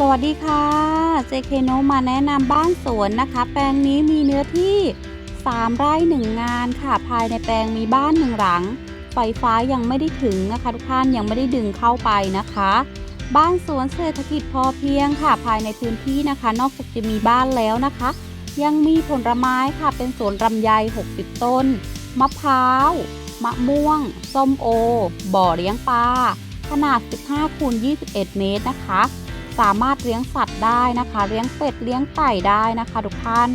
สวัสดีค่ะ JK โนมาแนะนำบ้านสวนนะคะ แปลงนี้มีเนื้อที่ 3 ไร่หนึ่งงานค่ะ ภายในแปลงมีบ้านหนึ่งหลัง ไฟฟ้ายังไม่ได้ถึงนะคะ ทุกท่านยังไม่ได้ดึงเข้าไปนะคะ บ้านสวนเศรษฐกิจพอเพียงค่ะ ภายในพื้นที่นะคะ นอกจากจะมีบ้านแล้วนะคะ ยังมีผลไม้ค่ะ เป็นสวนลำไย 60 ต้น มะพร้าว มะม่วง ส้มโอ บ่อเลี้ยงปลา ขนาด 15คูณ21 เมตรนะคะ สามารถเลี้ยงสัตว์ได้นะคะ เลี้ยงเป็ดเลี้ยงไก่ได้นะคะทุกท่าน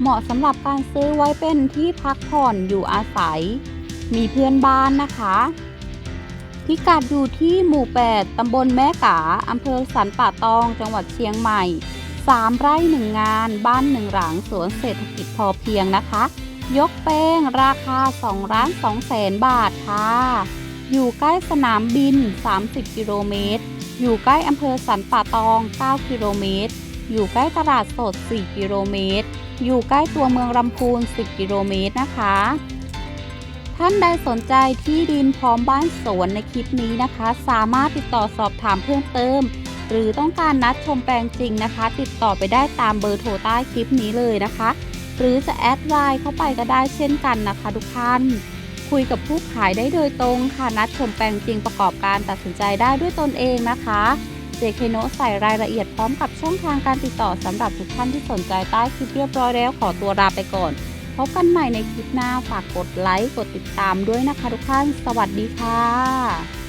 เหมาะสำหรับการซื้อไว้เป็นที่พักผ่อนอยู่อาศัย มีเพื่อนบ้านนะคะพิกัดอยู่ที่หมู่ 8 ตำบลแม่กาอำเภอสันป่าตอง จังหวัดเชียงใหม่ 3 ไร่ 1 งาน บ้าน 1 หลัง สวนเศรษฐกิจพอเพียงนะคะ ยกแป้งราคา2ล้าน2แสนบาทค่ะ อยู่ใกล้สนามบิน 30 กิโลเมตร อยู่ใกล้อำเภอสันป่าตอง 9 กิโลเมตร อยู่ใกล้ตลาดสด 4 กิโลเมตร อยู่ใกล้ตัวเมืองลำพูน 10 กิโลเมตรนะคะ ท่านใดสนใจที่ดินพร้อมบ้านสวนในคลิปนี้นะคะ สามารถติดต่อสอบถามเพิ่มเติม หรือต้องการนัดชมแปลงจริงนะคะ ติดต่อไปได้ตามเบอร์โทรใต้คลิปนี้เลยนะคะ หรือจะแอดไลน์เข้าไปก็ได้เช่นกันนะคะทุกท่าน คุยกับผู้ขายได้โดยตรงค่ะ นัดชมแปลงจริงประกอบการตัดสินใจได้ด้วยตนเองนะคะ JK โนใส่รายละเอียดพร้อมกับช่องทางการติดต่อสำหรับทุกท่านที่สนใจใต้คลิปเรียบร้อยแล้วขอตัวลาไปก่อน พบกันใหม่ในคลิปหน้าฝากกดไลค์กดติดตามด้วยนะคะทุกท่าน สวัสดีค่ะ